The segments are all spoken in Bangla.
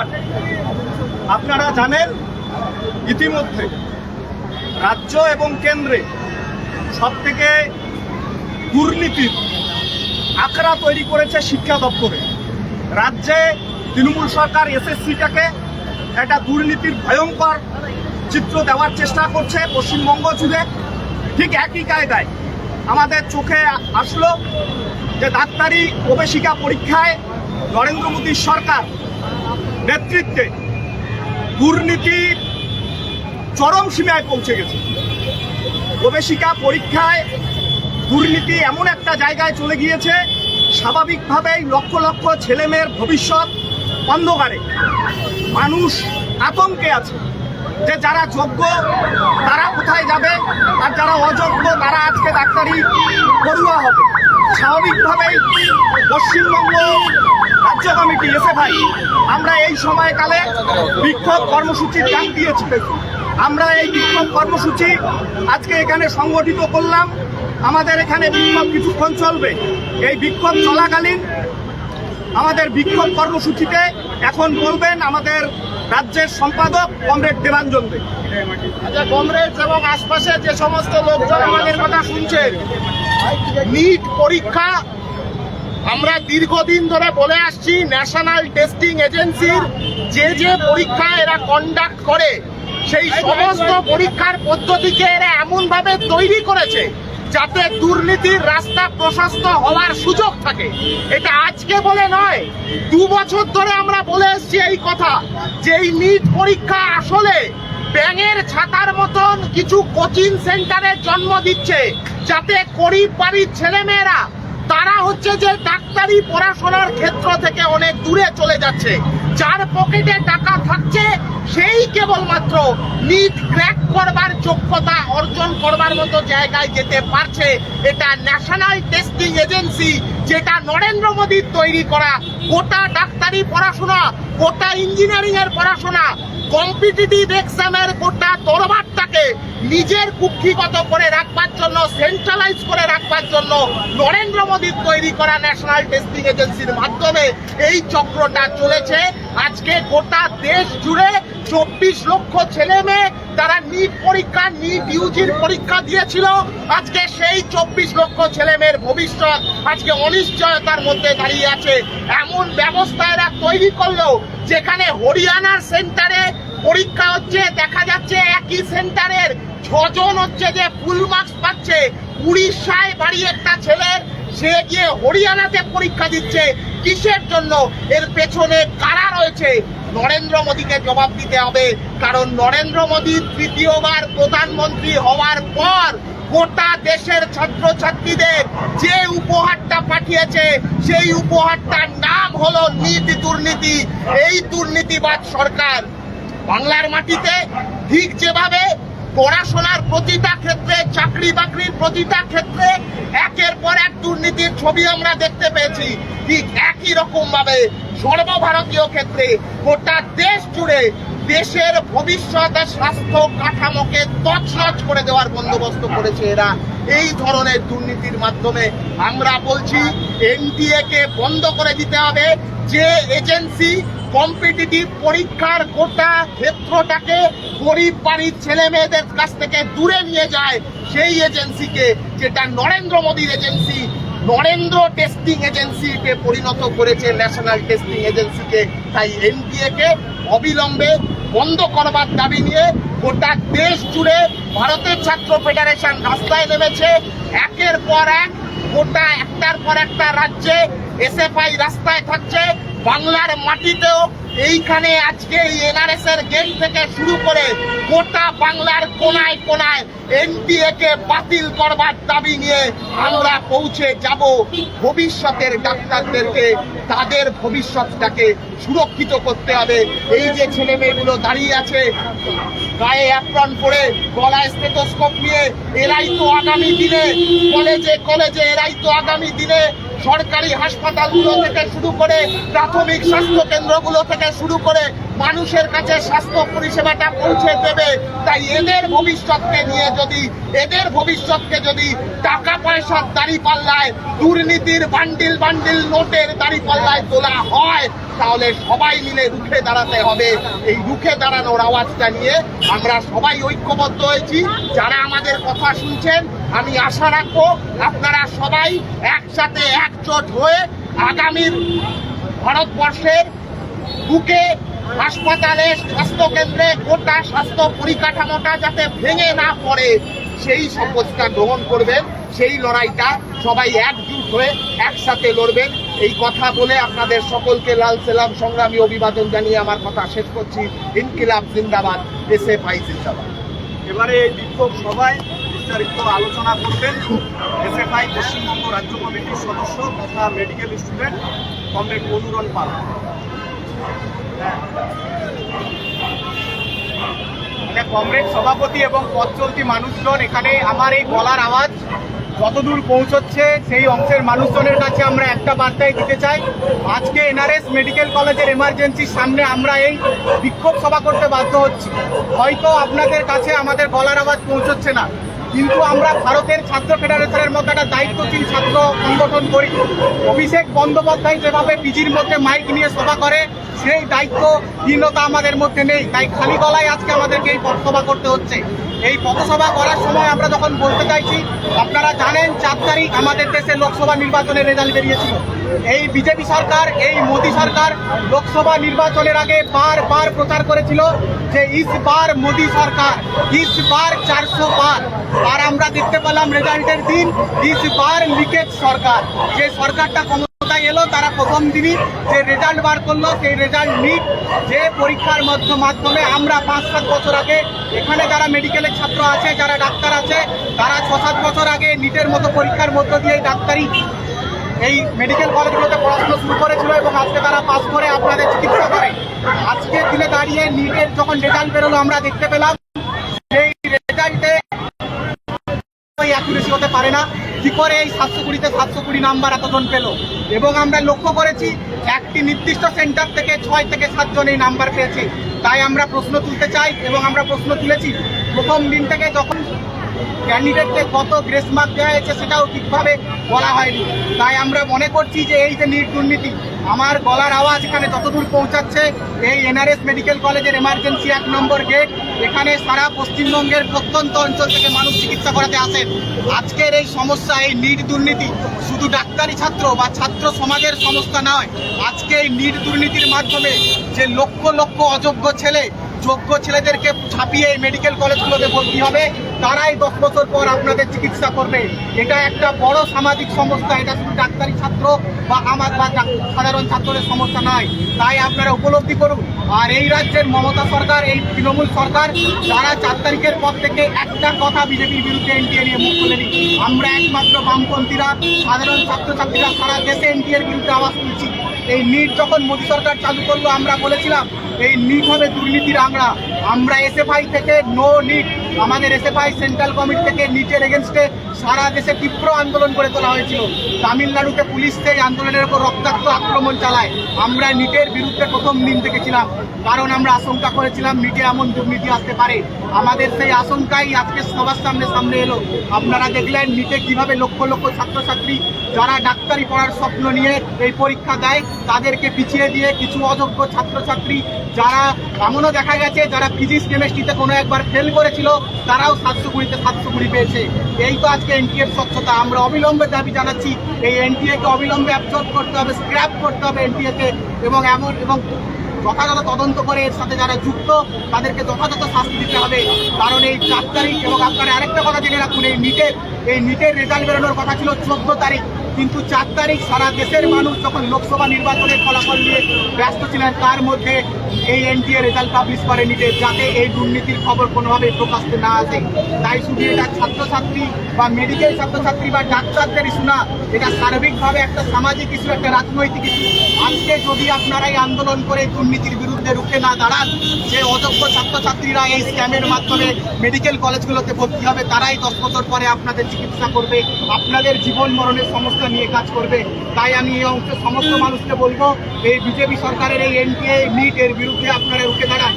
ওয়ান আপনারা জানেন, ইতিমধ্যে রাজ্য এবং কেন্দ্রে সব থেকে দুর্নীতির আখড়া তৈরি করেছে শিক্ষা দপ্তরে। রাজ্যে তৃণমূল সরকার এসএসসিটাকে একটা দুর্নীতির ভয়ঙ্কর চিত্র দেওয়ার চেষ্টা করছে পশ্চিমবঙ্গ জুড়ে। ঠিক একই কায়দায় আমাদের চোখে আসলো যে ডাক্তারি প্রবেশিকা পরীক্ষায় নরেন্দ্র মোদীর সরকার নেতৃত্বে দুর্নীতির চরম সীমায় পৌঁছে গেছে। প্রবেশিকা পরীক্ষায় দুর্নীতি এমন একটা জায়গায় চলে গিয়েছে, স্বাভাবিকভাবেই লক্ষ লক্ষ ছেলেমেয়ের ভবিষ্যৎ অন্ধকারে। মানুষ আতঙ্কে আছে যে যারা যোগ্য তারা কোথায় যাবে, আর যারা অযোগ্য তারা আজকে ডাক্তারি পড়ুয়া হবে। স্বাভাবিকভাবেই পশ্চিমবঙ্গ রাজ্য কমিটি ভাই, আমরা এই সময়কালে বিক্ষোভ কর্মসূচির ডাক দিয়েছি। আমরা এই বিক্ষোভ কর্মসূচি আজকে এখানে সংগঠিত করলাম। আমাদের এখানে বিক্ষোভ কিছুক্ষণ চলবে। এই বিক্ষোভ চলাকালীন আমাদের বিক্ষোভ কর্মসূচিতে এখন বলবেন আমাদের রাজ্যের সম্পাদক কমরেড দেবাঞ্জন দে। আচ্ছা কংগ্রেস এবং আশপাশে যে সমস্ত লোকজন আমাদের কথা শুনছেন, নিট পরীক্ষা আমরা দীর্ঘদিন ধরে বলে আসছি ন্যাশনাল টেস্টিং এজেন্সির যে যে পরীক্ষা এরা কন্ডাক্ট করে, সেই সমস্ত পরীক্ষার পদ্ধতিকে এরা এমনভাবে তৈরি করেছে যাতে দুর্নীতির রাস্তা প্রশস্ত হওয়ার সুযোগ থাকে। এটা আজকে বলে নয়, দু বছর ধরে আমরা বলে এসছি এই কথা যে এই নিট পরীক্ষা আসলে ব্যাঙের ছাতার মতন কিছু কোচিং সেন্টারে জন্ম দিচ্ছে, যাতে গরিব বাড়ির ছেলেমেয়েরা তারা হচ্ছে যে ডাক্তারি পড়াশোনার ক্ষেত্র থেকে অনেক দূরে চলে যাচ্ছে। যার পকেটে টাকা থাকছে, সেই কেবলমাত্র নিট ক্র্যাক করবার যোগ্যতা অর্জন করবার মতো জায়গায় যেতে পারছে। এটা ন্যাশনাল টেস্টিং এজেন্সি, যেটা নরেন্দ্র মোদীর তৈরি করা। গোটা ডাক্তারি পড়াশোনা, গোটা ইঞ্জিনিয়ারিংয়ের পড়াশোনা, কম্পিটিটিভ এক্সামের গোটা দরবারটাকে নিজের কুক্ষিগত করে রাখবার জন্য সেন্ট্রালাইজ করে রাখবার জন্য নরেন্দ্র মোদীর তৈরি করা ন্যাশনাল টেস্টিং এজেন্সির মাধ্যমে এই চক্রটা চলেছে। আজকে গোটা দেশ জুড়ে চব্বিশ লক্ষ ছেলে মেয়ে তারা নিট পরীক্ষা নিট ইউজির পরীক্ষা দিয়েছিল। আজকে সেই চব্বিশ লক্ষ ছেলে মেয়ের ভবিষ্যৎ আজকে অনিশ্চয়তার মধ্যে দাঁড়িয়ে আছে। এমন ব্যবস্থা এরা তৈরি করল যেখানে হরিয়ানার সেন্টারে পরীক্ষা হচ্ছে, দেখা যাচ্ছে একই সেন্টারের ছজন হচ্ছে যে ফুল মার্কস পাচ্ছে। উড়িষ্যায় বাড়ি একটা ছেলের সে গিয়ে হরিয়ানাতে পরীক্ষা দিচ্ছে। কিসের জন্য? এর পেছনে কারা রয়েছে? নরেন্দ্র মোদীকে জবাব দিতে হবে, কারণ নরেন্দ্র মোদী তৃতীয়বার প্রধানমন্ত্রী হওয়ার পর গোটা দেশের ছাত্রছাত্রীদের যে উপহারটা পাঠিয়েছে, সেই উপহারটার নাম হলো নীতি দুর্নীতি। এই দুর্নীতিবাদ সরকার বাংলার মাটিতে ঠিক যেভাবে পড়াশোনার প্রতিটা ক্ষেত্রে, চাকরি বাকরির প্রতিটা ক্ষেত্রে একের পর এক দুর্নীতির ছবি আমরা দেখতে পেয়েছি। ঠিক একই রকম ভাবে সর্বভারতীয় ক্ষেত্রে গোটা দেশ জুড়ে দেশের ভবিষ্যৎ স্বাস্থ্য কাঠামোকে তছনছ করে দেওয়ার বন্দোবস্ত করেছে এরা। এই ধরনের দুর্নীতির মাধ্যমে আমরা বলছি, এনটিএ কে বন্ধ করে দিতে হবে। যে এজেন্সি কম্পিটিটিভ পরীক্ষার গোটা ক্ষেত্রটাকে গরিব বাড়ির ছেলে মেয়েদের কাছ থেকে দূরে নিয়ে যায় সেই এজেন্সিকে, যেটা নরেন্দ্র মোদীর এজেন্সি। নরেন্দ্র টেস্টিং এজেন্সিকে পরিণত করেছে ন্যাশনাল টেস্টিং এজেন্সিকে। তাই এনটিএ কে অবিলম্বে বন্ধ করবার দাবি নিয়ে গোটা দেশ জুড়ে ভারতের ছাত্র ফেডারেশন রাস্তায় নেমেছে। একের পর এক, গোটা একটার পর একটা রাজ্যে এসএফআই রাস্তায় থাকছে। বাংলার মাটিতেও এইখানে আজকে এনআরএস এর গেট থেকে শুরু করে গোটা বাংলার কোনায় কোনায় এনডিএ কে বাতিল করবার দাবি নিয়ে আমরা পৌঁছে যাব। ভবিষ্যতের ডাক্তারদেরকে, তাদের ভবিষ্যৎটাকে সুরক্ষিত করতে হবে। এই যে ছেলে মেয়েগুলো দাঁড়িয়ে আছে, গায়ে অ্যাপ্রন পরে গলায় স্টেথোস্কোপ নিয়ে, এরাই তো আগামী দিনে কলেজে কলেজে এরাই তো আগামী দিনে সরকারি হাসপাতালগুলো থেকে শুরু করে প্রাথমিক স্বাস্থ্য কেন্দ্রগুলো থেকে শুরু করে মানুষের কাছে স্বাস্থ্য পরিষেবাটা পৌঁছে দেবে, তাই এদের ভবিষ্যৎকে নিয়ে যদি, এদের ভবিষ্যৎকে যদি টাকা পয়সার দাড়ি পাল্লায়, দুর্নীতির বান্ডিল বান্ডিল নোটের দাড়ি পাল্লায় তোলা হয়, তাহলে সবাই মিলে রুখে দাঁড়াতে হবে। এই রুখে দাঁড়ানোর আওয়াজটা নিয়ে আমরা সবাই ঐক্যবদ্ধ হয়েছি। যারা আমাদের কথা শুনছেন, আমি আশা রাখব আপনারা সবাই একসাথে একজোট হয়ে আগামীর ভারতবর্ষের বুকে হাসপাতালে স্বাস্থ্য কেন্দ্রে গোটা স্বাস্থ্য পরিকাঠামোটা যাতে ভেঙে না পড়ে, সেই শপথটা গ্রহণ করবেন, সেই লড়াইটা সবাই একজুট হয়ে একসাথে লড়বেন। এই কথা বলে আপনাদের সকলকে লাল সেলাম, সংগ্রামী অভিবাদন জানিয়ে আমার কথা শেষ করছি। ইনকিলাব জিন্দাবাদ এস এফ আই জিন্দাবাদ। এবারে এই বিক্ষোভ সভায় বিস্তারিত আলোচনা করবেন এসএফআই পশ্চিমবঙ্গ রাজ্য কমিটির সদস্য তথা medical student comrade Anuran Pal. মানে কমরেড সভাপতি এবং পথ চলতি মানুষজন, এখানে আমার এই গলার আওয়াজ যতদূর পৌঁছচ্ছে, সেই অংশের মানুষজনের কাছে আমরা একটা বার্তাই দিতে চাই। আজকে এনআরএস মেডিকেল কলেজের এমার্জেন্সির সামনে আমরা এই বিক্ষোভ সভা করতে বাধ্য হচ্ছি। হয়তো আপনাদের কাছে আমাদের গলার আওয়াজ পৌঁছচ্ছে না। কিন্তু আমরা ভারতের ছাত্র ফেডারেশনের মতো একটা দায়িত্বশীল ছাত্র সংগঠন করি। অভিষেক বন্দ্যোপাধ্যায় যেভাবে পিজির মধ্যে মাইক নিয়ে সভা করে, সেই দায়িত্বহীনতা আমাদের মধ্যে নেই। তাই খালি গলায় আজকে আমাদেরকে এই পথসভা করতে হচ্ছে। এই পথসভা করার সময় আমরা যখন বলতে চাইছি, আপনারা জানেন চার তারিখ আমাদের দেশে লোকসভা নির্বাচনের রেজাল্ট বেরিয়েছিল। এই বিজেপি সরকার, এই মোদী সরকার লোকসভা নির্বাচনের আগে বারবার প্রচার করেছিল যে, ইস বার মোদী সরকার, ইস বার চারশো পার আর আমরা দেখতে পেলাম রেজাল্টের দিন, ইস বার লিকেজ সরকার। যে সরকারটা এলো, তারা প্রথম দিনই যে রেজাল্ট বার করল, সেই রেজাল্ট নিট যে পরীক্ষার মধ্য, মাধ্যমে আমরা পাঁচ সাত বছর আগে এখানে যারা মেডিকেলের ছাত্র আছে, যারা ডাক্তার আছে, তারা ছ সাত বছর আগে নিটের মতো পরীক্ষার মধ্য দিয়ে ডাক্তারি এই মেডিকেল কলেজগুলোতে পড়াশোনা শুরু করেছিল এবং আজকে তারা পাস করে আপনাদের চিকিৎসা করে। আজকের দিনে দাঁড়িয়ে নিটের যখন রেজাল্ট বেরোলো, আমরা দেখতে পেলাম, সেই রেজাল্টে হতে পারে না। কি করে এই সাতশো কুড়িতে সাতশো কুড়ি নাম্বার এতজন পেল? এবং আমরা লক্ষ্য করেছি, একটি নির্দিষ্ট সেন্টার থেকে ছয় থেকে সাতজন এই নাম্বার পেয়েছে। তাই আমরা প্রশ্ন তুলতে চাই এবং আমরা প্রশ্ন তুলেছি, প্রথম দিন থেকে যখন ক্যান্ডিডেটকে কত গ্রেস মার্ক দেওয়া হয়েছে সেটাও ঠিকভাবে বলা হয়নি। তাই আমরা মনে করছি যে এই যে নিট দুর্নীতি আমার গলার আওয়াজ এখানে যতদূর পৌঁছাচ্ছে, এই এনআরএস মেডিকেল কলেজের এমার্জেন্সি এক নম্বর গেট এখানে সারা পশ্চিমবঙ্গের প্রত্যন্ত অঞ্চল থেকে মানুষ চিকিৎসা করাতে আসেন আজকের এই সমস্যা, এই নিট দুর্নীতি শুধু ডাক্তারি ছাত্র বা ছাত্র সমাজের সমস্যা নয়, আজকে এই নিট দুর্নীতির মাধ্যমে যে লক্ষ লক্ষ অযোগ্য ছেলে যোগ্য ছেলেদেরকে ছাপিয়ে মেডিকেল কলেজগুলোতে ভর্তি হবে। তারাই দশ বছর পর আপনাদের চিকিৎসা করবে। এটা একটা বড় সামাজিক সমস্যা। এটা শুধু ডাক্তারি ছাত্র বা আমার বা সাধারণ ছাত্রদের সমস্যা নয়। তাই আপনারা উপলব্ধি করুন। আর এই রাজ্যের মমতা সরকার, এই তৃণমূল সরকার, যারা চার তারিখের পর থেকে একটা কথা বিজেপির বিরুদ্ধে এনটিএ নিয়ে মুখ খুলেনি। আমরা একমাত্র বামপন্থীরা, সাধারণ ছাত্রছাত্রীরা সারা দেশে এনটিএর বিরুদ্ধে আওয়াজ তুলছি। এই নিট যখন মোদী সরকার চালু করল, আমরা বলেছিলাম, এই নিট হবে দুর্নীতির আমরা আমরা এসএফআই থেকে নো নিট আমাদের এসএফআই সেন্ট্রাল কমিটি থেকে নিটের এগেনস্টে সারা দেশে তীব্র আন্দোলন করে তোলা হয়েছিল। তামিলনাড়ুতে পুলিশ সেই আন্দোলনের উপর রক্তাক্ত আক্রমণ চালায়। আমরা নিটের বিরুদ্ধে প্রথম দিন থেকে ছিলাম কারণ আমরা আশঙ্কা করেছিলাম নিটে এমন দুর্নীতি আসতে পারে। আমাদের সেই আশঙ্কাই আজকে সবার সামনে সামনে এলো। আপনারা দেখলেন নিটে কীভাবে লক্ষ লক্ষ ছাত্রছাত্রী যারা ডাক্তারি পড়ার স্বপ্ন নিয়ে এই পরীক্ষা দেয়, তাদেরকে পিছিয়ে দিয়ে কিছু অযোগ্য ছাত্রছাত্রী যারা এমনও দেখা গেছে, যারা ফিজিক্স কেমিস্ট্রিতে কোনো একবার ফেল করেছিল, তারাও সাতশো কুড়িতে সাতশো কুড়ি পেয়েছে। এই তো আজকে এনটিএর স্বচ্ছতা। আমরা অবিলম্বে দাবি জানাচ্ছি, এই এনটিএ কে অবিলম্বে অ্যাবজর্ব করতে হবে স্ক্র্যাপ করতে হবে এনটিএ কে এবং এমন এবং যথাযথ তদন্ত করে এর সাথে যারা যুক্ত, তাদেরকে যথাযথ শাস্তি দিতে হবে। কারণ এই চার তারিখ এবং আপনারা আরেকটা কথা জেনে রাখুন, এই নিটের এই নিটের রেজাল্ট বেরোনোর কথা ছিল চোদ্দ তারিখ। কিন্তু চার তারিখ সারা দেশের মানুষ যখন লোকসভা নির্বাচনের ফলাফল নিয়ে ব্যস্ত ছিলেন, তার মধ্যে এই এনটিএ রেজাল্ট পাবলিশ নিটের যাতে এই দুর্নীতির খবর কোনোভাবে প্রকাশতে না আসে। তাই শুধু এটা ছাত্রছাত্রী বা মেডিকেল ছাত্রছাত্রী বা ডাক্তারদের ইস্যু না, এটা সার্বিকভাবে একটা সামাজিক ইস্যু, একটা রাজনৈতিক ইস্যু। আজকে যদি আপনারাই আন্দোলন করে দুর্নীতির বিরুদ্ধে রুখে না দাঁড়ান। যে অযোগ্য ছাত্রছাত্রীরা এই স্ক্যামের মাধ্যমে মেডিকেল কলেজগুলোতে ভর্তি হবে, তারাই দশ বছর পরে আপনাদের চিকিৎসা করবে, আপনাদের জীবন মরণের সমস্যা নিয়ে কাজ করবে। তাই আমি এই অংশের সমস্ত মানুষকে বলব, এই বিজেপি সরকারের এই এনটিএ নিট এর বিরুদ্ধে আপনারা রুখে দাঁড়ান।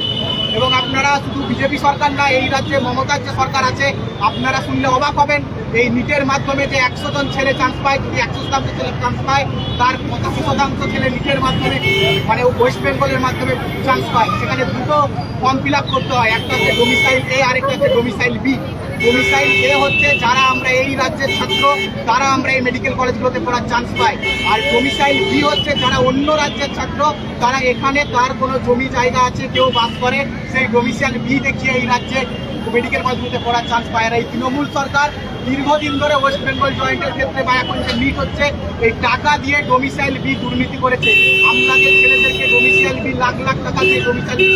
এবং আপনারা শুধু বিজেপি সরকার না, এই রাজ্যে মমতার যে সরকার আছে, আপনারা শুনলে অবাক হবেন। এই নিটের মাধ্যমে যে একশো জন ছেলে চান্স পায়, যদি একশো শতাংশ ছেলে চান্স পায়, তার পঁচাশি শতাংশ ছেলে নিটের মাধ্যমে মানে ওয়েস্ট বেঙ্গলের মাধ্যমে চান্স পায়। সেখানে দুটো ফর্ম ফিল করতে হয়। একটা হচ্ছে ডোমিসাইল এ আর একটা হচ্ছে ডোমিসাইল বি ডোমিসাইল এ হচ্ছে যারা আমরা এই রাজ্যের ছাত্র, তারা আমরা এই মেডিকেল কলেজগুলোতে পড়ার চান্স পাই। আর ডোমিসাইল বি হচ্ছে যারা অন্য রাজ্যের ছাত্র, তারা এখানে তার কোনো জমি জায়গা আছে, কেউ বাস করে সেই ডোমিসাইল বি দেখিয়ে এই রাজ্যে মেডিকেল কলেজগুলোতে পড়ার চান্স পায় না। এই তৃণমূল সরকার দীর্ঘদিন ধরে ওয়েস্ট বেঙ্গল জয়েন্টের ক্ষেত্রে বা এখন যে মিট হচ্ছে। এই টাকা দিয়ে ডোমিসাইল বি দুর্নীতি করেছে। আপনাদের ছেলেদেরকে ডোমিসাইল বি লাখ লাখ টাকা দিয়ে ডোমিসাইল বি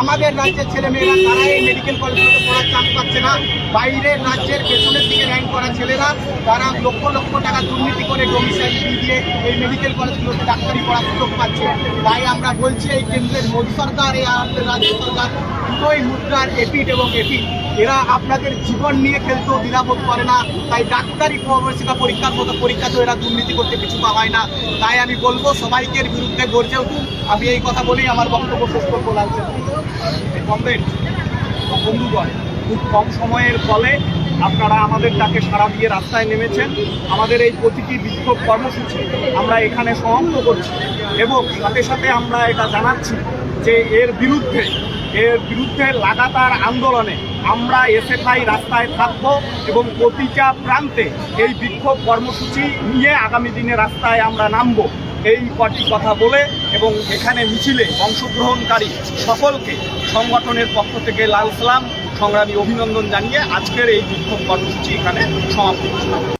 আমাদের রাজ্যের ছেলেমেয়েরা তারা এই মেডিকেল কলেজগুলোতে পড়ার চান্স পাচ্ছে না। বাইরের রাজ্যের পেছনের দিকে র্যাঙ্ক করা ছেলেরা, তারা লক্ষ লক্ষ টাকা দুর্নীতি করে ডোমিসাইল দিয়ে এই মেডিকেল কলেজগুলোতে ডাক্তারি পড়ার সুযোগ পাচ্ছে। তাই আমরা বলছি এই কেন্দ্রের মোদী সরকার, এই আমাদের রাজ্য সরকার, দুটোই মুদ্রার এপিট এবং এপিট এরা আপনাদের জীবন নিয়ে খেলতেও দ্বিধাবোধ করে না। তাই ডাক্তারি প্রবেশিকা পরীক্ষার মতো পরীক্ষাতেও এরা দুর্নীতি করতে কিছু পা হয় না। তাই আমি বলব, সবাইকে বিরুদ্ধে গর্জে উঠুন। আমি এই কথা বলেই আমার বক্তব্য শেষ করব লাগছে কমরেড বন্ধুগণ, খুব কম সময়ের ফলে আপনারা আমাদের ডাকে সারা দিয়ে রাস্তায় নেমেছেন। আমাদের এই প্রতিটি বিক্ষোভ কর্মসূচি আমরা এখানে সমাপ্ত করছি এবং সাথে সাথে আমরা এটা জানাচ্ছি যে এর বিরুদ্ধে এর বিরুদ্ধে লাগাতার আন্দোলনে আমরা এসএফআই রাস্তায় থাকব এবং প্রতিটা প্রান্তে এই বিক্ষোভ কর্মসূচি নিয়ে আগামী দিনে রাস্তায় আমরা নামব। এই কটি কথা বলে এবং এখানে মিছিলে অংশগ্রহণকারী সকলকে সংগঠনের পক্ষ থেকে লাল সালাম। সংগ্রামী অভিনন্দন জানিয়ে আজকের এই বিক্ষোভ কর্মসূচি এখানে সমাপ্ত।